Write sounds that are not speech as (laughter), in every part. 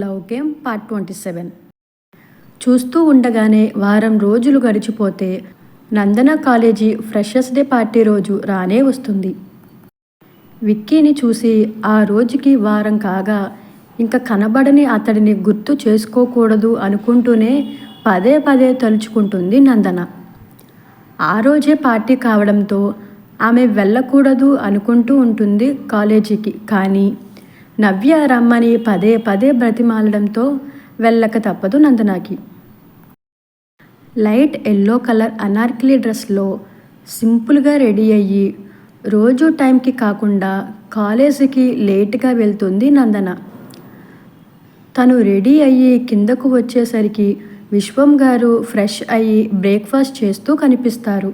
Love game part twenty seven. చూస్తూ ఉండగానే వారం రోజులు గడిచిపోతే Nandana college freshers day party రోజు రానే వస్తుంది. విక్కీని చూసి ఆ రోజుకి వారం కాగా ఇంకా కనబడని అతడిని గుర్తు చేసుకోకూడదు అనుకుంటూనే పదే పదే తలుచుకుంటుంది నందన. ఆ రోజే పార్టీ కావడంతో ఆమె వెళ్ళకూడదు అనుకుంటూ ఉంటుంది కాలేజీకి కానీ నవ్య రమ్మని పదే పదే బ్రతిమాలడంతో వెళ్ళక తప్పదు నందనాకి. లైట్ ఎల్లో కలర్ అనార్కిలీ డ్రెస్లో సింపుల్గా రెడీ అయ్యి రోజు టైంకి కాకుండా కాలేజీకి లేట్గా వెళ్తుంది నందన. తను రెడీ అయ్యి కిందకు వచ్చేసరికి విశ్వం గారు ఫ్రెష్ అయ్యి బ్రేక్ఫాస్ట్ చేస్తూ కనిపిస్తారు.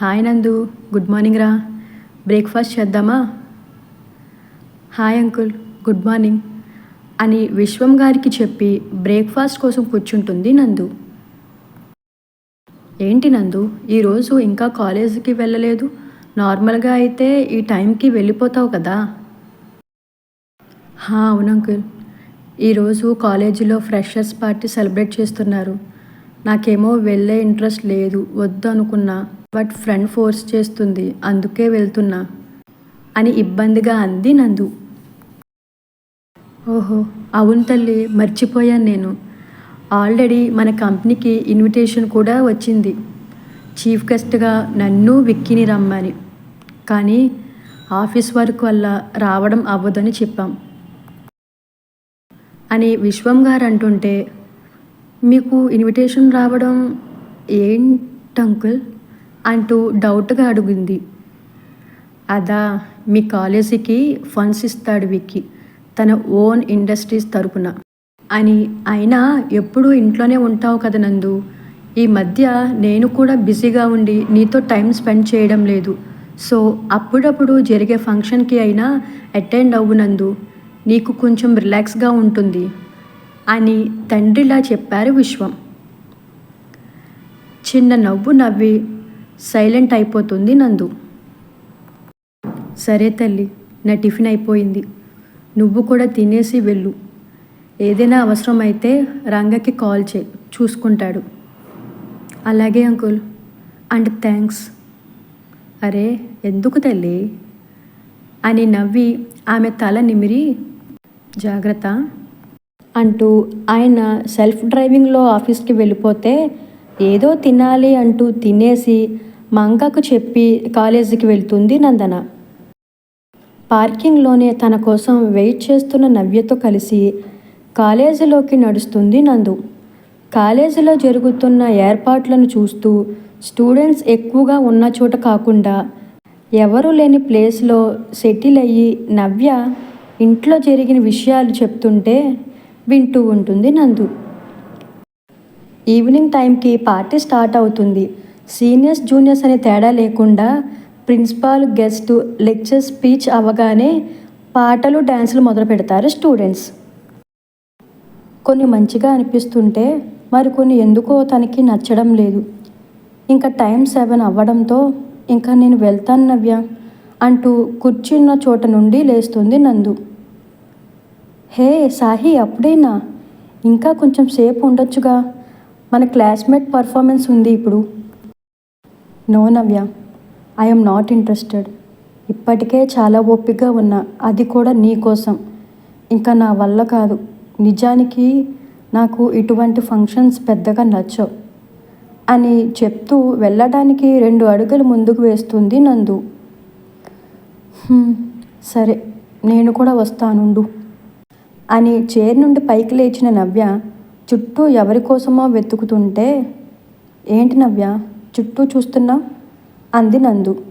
హాయ్ నందు గుడ్ మార్నింగ్ రా. బ్రేక్ఫాస్ట్ చేద్దామా? హాయ్ అంకుల్ గుడ్ మార్నింగ్ అని విశ్వం గారికి చెప్పి బ్రేక్ఫాస్ట్ కోసం కూర్చుంటుంది నందు. ఏంటి నందు ఈరోజు ఇంకా కాలేజీకి వెళ్ళలేదు? నార్మల్గా అయితే ఈ టైంకి వెళ్ళిపోతావు కదా? హా అవును అంకుల్ ఈరోజు కాలేజీలో ఫ్రెషర్స్ పార్టీ సెలబ్రేట్ చేస్తున్నారు. నాకేమో వెళ్ళే ఇంట్రెస్ట్ లేదు వద్దు అనుకున్నా బట్ ఫ్రెండ్ ఫోర్స్ చేస్తుంది అందుకే వెళ్తున్నా అని ఇబ్బందిగా అంది నందు. ఓహో అవును తల్లి మర్చిపోయాను నేను. ఆల్రెడీ మన కంపెనీకి ఇన్విటేషన్ కూడా వచ్చింది. చీఫ్ గెస్ట్గా నన్ను విక్కీని రమ్మని కానీ ఆఫీస్ వర్క్ వల్ల రావడం అవ్వదని చెప్పాం. అని విశ్వం గారు అంటుంటే మీకు ఇన్విటేషన్ రావడం ఏంటంకుల్ అంటూ డౌట్గా అడిగింది. అదా మీ కాలేజీకి ఫండ్స్ ఇస్తాడు విక్కీ. తన ఓన్ ఇండస్ట్రీస్ తరపున. అని అయినా ఎప్పుడూ ఇంట్లోనే ఉంటావు కదా నందు. ఈ మధ్య నేను కూడా బిజీగా ఉండి నీతో టైం స్పెండ్ చేయడం లేదు. సో అప్పుడప్పుడు జరిగే ఫంక్షన్కి అయినా అటెండ్ అవ్వు నందు. నీకు కొంచెం రిలాక్స్గా ఉంటుంది. అని తండ్రిలా చెప్పారు విశ్వం. చిన్న నవ్వు నవ్వి సైలెంట్ అయిపోతుంది నందు. సరే తల్లి నా టిఫిన్ అయిపోయింది. నువ్వు కూడా తినేసి వెళ్ళు. ఏదైనా అవసరమైతే రంగకి కాల్ చేయి చూసుకుంటాడు. అలాగే అంకుల్. And thanks. అరే ఎందుకు తల్లి? అని నవ్వి ఆమె తల నిమిరి జాగ్రత్త అంటూ ఆయన సెల్ఫ్ డ్రైవింగ్లో ఆఫీస్కి వెళ్ళిపోతే ఏదో తినాలి అంటూ తినేసి మంకకు చెప్పి కాలేజీకి వెళ్తుంది నందన. పార్కింగ్లోనే తన కోసం వెయిట్ చేస్తున్న నవ్యతో కలిసి కాలేజీలోకి నడుస్తుంది నందు. కాలేజీలో జరుగుతున్న ఏర్పాట్లను చూస్తూ స్టూడెంట్స్ ఎక్కువగా ఉన్న చోట కాకుండా ఎవరు లేని ప్లేస్లో సెటిల్ అయ్యి నవ్య ఇంట్లో జరిగిన విషయాలు చెప్తుంటే వింటూ ఉంటుంది నందు. ఈవినింగ్ టైంకి పార్టీ స్టార్ట్ అవుతుంది. సీనియర్స్ జూనియర్స్ అనే తేడా లేకుండా ప్రిన్సిపాల్ గెస్ట్ లెక్చర్ స్పీచ్ అవ్వగానే పాటలు డ్యాన్సులు మొదలు పెడతారు స్టూడెంట్స్. కొన్ని మంచిగా అనిపిస్తుంటే మరికొన్ని ఎందుకో తనకి నచ్చడం లేదు. ఇంకా టైం సెవెన్ అవ్వడంతో ఇంకా నేను వెళ్తాను నవ్య అంటూ కూర్చున్న చోట నుండి లేస్తుంది నందు. హే సాహి అప్పుడేనా? ఇంకా కొంచెం సేపు ఉండొచ్చుగా. మన క్లాస్మేట్ పర్ఫార్మెన్స్ ఉంది ఇప్పుడు. No Navya. I'm not interested ఇప్పటికే చాలా ఓపికగా ఉన్నా అది కూడా నీ కోసం. ఇంకా నా వల్ల కాదు. నిజానికి నాకు ఇటువంటి ఫంక్షన్స్ పెద్దగా నచ్చవు. అని చెప్తూ వెళ్ళడానికి రెండు అడుగులు ముందుకు వేస్తుంది నందు. సరే నేను కూడా వస్తానుండు. అని చైర్ నుండి పైకి లేచిన నవ్య చుట్టూ ఎవరి కోసమో వెతుకుతుంటే ఏంటి నవ్య? చుట్టూ చూస్తున్నావు అంది నందు.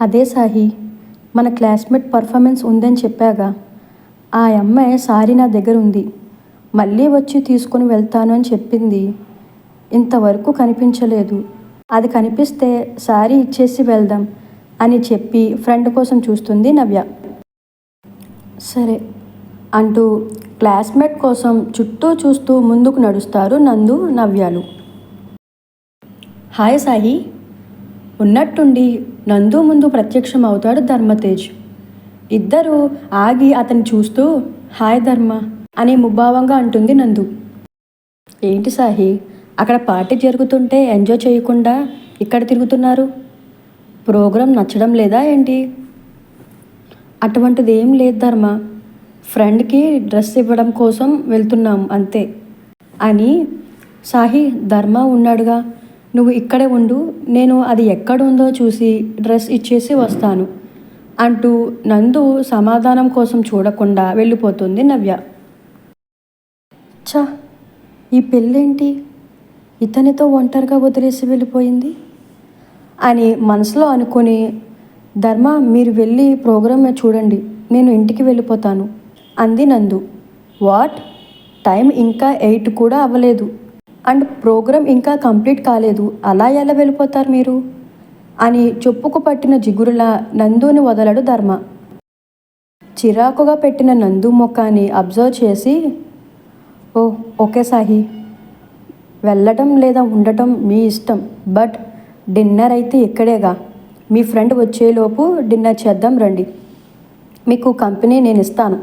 అదే సాహి మన క్లాస్మేట్ పర్ఫార్మెన్స్ ఉందని చెప్పాగా. ఆ అమ్మాయి సారీ నా దగ్గర ఉంది మళ్ళీ వచ్చి తీసుకొని వెళ్తాను అని చెప్పింది. ఇంతవరకు కనిపించలేదు. అది కనిపిస్తే సారీ ఇచ్చేసి వెళ్దాం అని చెప్పి ఫ్రెండ్ కోసం చూస్తుంది నవ్య. సరే అంటూ క్లాస్మేట్ కోసం చుట్టూ చూస్తూ ముందుకు నడుస్తారు నందు నవ్యాలు. హాయ్ సాయి. ఉన్నట్టుండి నందు ముందు ప్రత్యక్షం అవుతాడు ధర్మతేజ్ ఇద్దరు ఆగి అతన్ని చూస్తూ హాయ్ ధర్మ అని ముభావంగా అంటుంది నందు. ఏంటి సాహి అక్కడ పార్టీ జరుగుతుంటే ఎంజాయ్ చేయకుండా ఇక్కడ తిరుగుతున్నారు? ప్రోగ్రాం నచ్చడం లేదా ఏంటి? అటువంటిది ఏం లేదు ధర్మ. ఫ్రెండ్కి డ్రెస్ ఇవ్వడం కోసం వెళ్తున్నాం అంతే. అని సాహి ధర్మ ఉన్నాడుగా. నువ్వు ఇక్కడే ఉండు నేను అది ఎక్కడ ఉందో చూసి డ్రెస్ ఇచ్చేసి వస్తాను అంటూ నందు సమాధానం కోసం చూడకుండా వెళ్ళిపోతుంది నవ్య. చ ఈ పెళ్ళేంటి? ఇతనితో ఒంటరిగా వదిలేసి వెళ్ళిపోయింది? అని మనసులో అనుకుని ధర్మ మీరు వెళ్ళి ప్రోగ్రామ్ చూడండి నేను ఇంటికి వెళ్ళిపోతాను అంది నందు. వాట్? టైం ఇంకా ఎయిట్ కూడా అవ్వలేదు. అండ్ ప్రోగ్రామ్ ఇంకా కంప్లీట్ కాలేదు. అలా ఎలా వెళ్ళిపోతారు మీరు? అని చెప్పుకు పట్టిన జిగురులా నందుని వదలడు ధర్మ. చిరాకుగా పెట్టిన నందు ముఖాన్ని అబ్జర్వ్ చేసి ఓ ఓకే సాహి. వెళ్ళటం లేదా ఉండటం మీ ఇష్టం బట్ డిన్నర్ అయితే ఇక్కడేగా. మీ ఫ్రెండ్ వచ్చేలోపు డిన్నర్ చేద్దాం రండి. మీకు కంపెనీ నేను ఇస్తాను.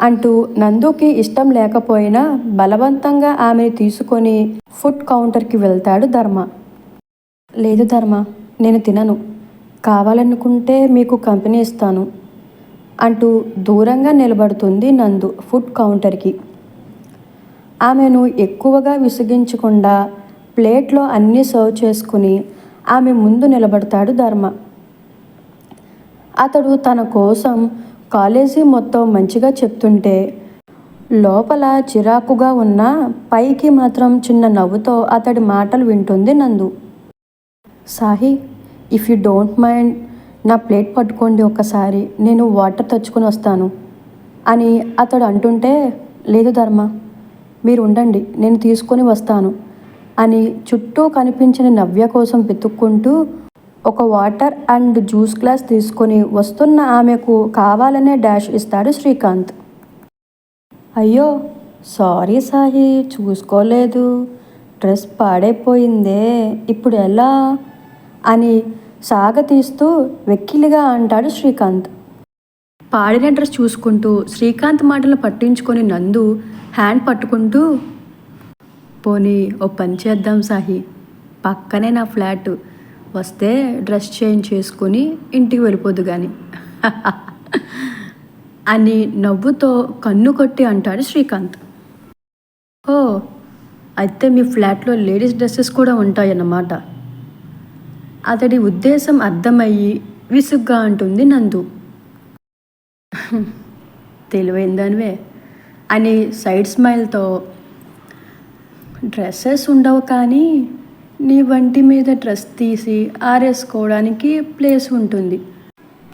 అంటూ నందుకి ఇష్టం లేకపోయినా బలవంతంగా ఆమెని తీసుకొని ఫుడ్ కౌంటర్కి వెళ్తాడు ధర్మ. లేదు ధర్మ నేను తినను. కావాలనుకుంటే మీకు కంపెనీ ఇస్తాను అంటూ దూరంగా నిలబడుతుంది నందు ఫుడ్ కౌంటర్కి. ఆమెను ఎక్కువగా విసిగించకుండా ప్లేట్లో అన్నీ సర్వ్ చేసుకుని ఆమె ముందు నిలబడతాడు ధర్మ. అతడు తన కోసం కాలేజీ మొత్తం మంచిగా చెప్తుంటే లోపల చిరాకుగా ఉన్న పైకి మాత్రం చిన్న నవ్వుతో అతడి మాటలు వింటుంది Nandu. Sahi if you don't mind నా ప్లేట్ పట్టుకోండి ఒకసారి నేను వాటర్ తెచ్చుకొని వస్తాను అని అతడు అంటుంటే లేదు ధర్మ మీరు ఉండండి నేను తీసుకొని వస్తాను అని చుట్టూ కనిపించిన నవ్య కోసం వెతుక్కుంటూ ఒక వాటర్ అండ్ జ్యూస్ గ్లాస్ తీసుకొని వస్తున్న ఆమెకు కావాలనే డాష్ ఇస్తాడు శ్రీకాంత్. అయ్యో సారీ సాహి చూసుకోలేదు. డ్రెస్ పాడైపోయిందే ఇప్పుడు ఎలా? అని సాగతీస్తూ వెక్కిలిగా అంటాడు శ్రీకాంత్. పాడిన డ్రెస్ చూసుకుంటూ శ్రీకాంత్ మాటలు పట్టించుకొని నందు హ్యాండ్ పట్టుకుంటూ పోనీ ఓ పని చేద్దాం సాహి పక్కనే నా ఫ్లాట్. వస్తే డ్రెస్ చేంజ్ చేసుకొని ఇంటికి వెళ్ళిపోద్దు కానీ (laughs) అని నవ్వుతో కన్ను కొట్టి అంటాడు శ్రీకాంత్. ఓ అయితే మీ ఫ్లాట్లో లేడీస్ డ్రెస్సెస్ కూడా ఉంటాయన్నమాట. అతడి ఉద్దేశం అర్థమయ్యి విసుగ్గా అంటుంది నందు. (laughs) తెలివైందనివే అని సైడ్ స్మైల్తో. డ్రెస్సెస్ ఉండవు కానీ నీ వంటి మీద డ్రెస్ తీసి ఆరేసుకోవడానికి ప్లేస్ ఉంటుంది.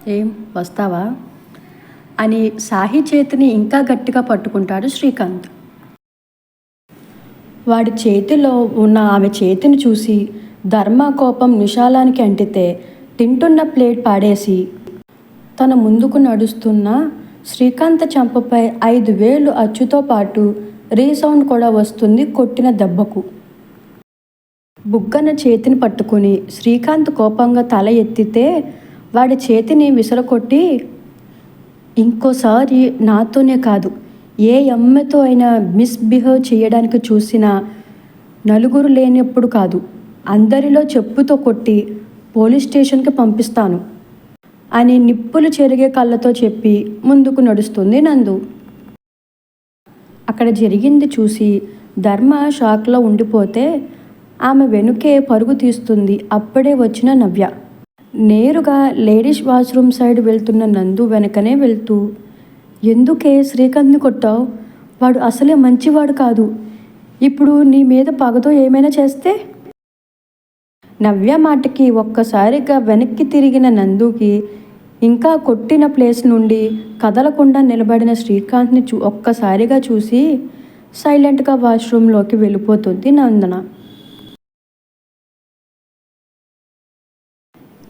ఏం? వస్తావా? అని సాహి చేతిని ఇంకా గట్టిగా పట్టుకుంటాడు శ్రీకాంత్. వాడి చేతిలో ఉన్న ఆమె చేతిని చూసి ధర్మ కోపం నిషాలానికి అంటితే తింటున్న ప్లేట్ పాడేసి తన ముందుకు నడుస్తున్న శ్రీకాంత్ చంపపై ఐదు వేలు అచ్చుతో పాటు రీసౌండ్ కూడా వస్తుంది కొట్టిన దెబ్బకు. బుగ్గన చేతిని పట్టుకుని శ్రీకాంత్ కోపంగా తల ఎత్తితే వాడి చేతిని విసరకొట్టి ఇంకోసారి నాతోనే కాదు ఏ అమ్మతో అయినా మిస్బిహేవ్ చేయడానికి చూసినా నలుగురు లేనప్పుడు కాదు అందరిలో చెప్పుతో కొట్టి పోలీస్ స్టేషన్కి పంపిస్తాను అని నిప్పులు చెరిగే కళ్ళతో చెప్పి ముందుకు నడుస్తుంది నందు. అక్కడ జరిగింది చూసి ధర్మ షాక్లో ఉండిపోతే ఆమె వెనుకే పరుగు తీస్తుంది. అప్పుడే వచ్చిన నవ్య. నేరుగా లేడీస్ వాష్రూమ్ సైడ్ వెళ్తున్న నందు వెనకనే వెళ్తూ ఎందుకే శ్రీకాంత్ని కొట్టావు? వాడు అసలే మంచివాడు కాదు. ఇప్పుడు నీ మీద పగతో ఏమైనా చేస్తే? నవ్య మాటకి ఒక్కసారిగా వెనక్కి తిరిగిన నందుకి ఇంకా కొట్టిన ప్లేస్ నుండి కదలకుండా నిలబడిన శ్రీకాంత్ని చూ ఒక్కసారిగా చూసి సైలెంట్గా వాష్రూమ్లోకి వెళ్ళిపోతుంది Nandana.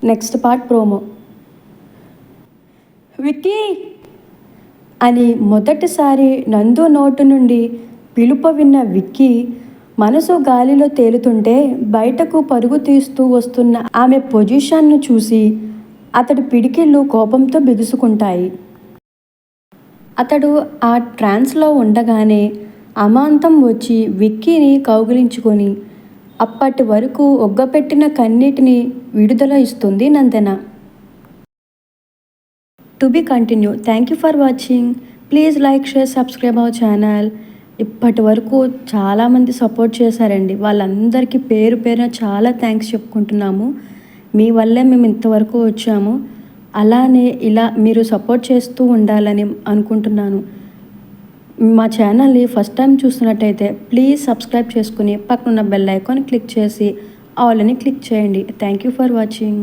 Next part promo. Vicky! అని మొదటిసారి నందు నోటు నుండి పిలుపు విన్న విక్కీ మనసు గాలిలో తేలుతుంటే బయటకు పరుగు తీస్తూ వస్తున్న ఆమె పొజిషన్ను చూసి అతడి పిడికిళ్ళు కోపంతో బిగుసుకుంటాయి. అతడు ఆ ట్రాన్స్లో ఉండగానే అమాంతం వచ్చి విక్కీని కౌగిలించుకొని అప్పటి వరకు ఒగ్గపెట్టిన కన్నీటిని విడుదల ఇస్తుంది Nandana. To be continue thank you for watching. Please like share subscribe our channel. ఇప్పటి వరకు చాలామంది సపోర్ట్ చేశారండి. వాళ్ళందరికీ పేరు పేరున చాలా థ్యాంక్స్ చెప్పుకుంటున్నాము. మీ వల్లే మేము ఇంతవరకు వచ్చాము. అలానే ఇలా మీరు సపోర్ట్ చేస్తూ ఉండాలని అనుకుంటున్నాను. మా ఛానల్ని ఫస్ట్ టైం చూస్తున్నట్టయితే ప్లీజ్ సబ్స్క్రైబ్ చేసుకుని పక్కనున్న బెల్ ఐకాన్ క్లిక్ చేసి ఆల్ అని క్లిక్ చేయండి. Thank you for watching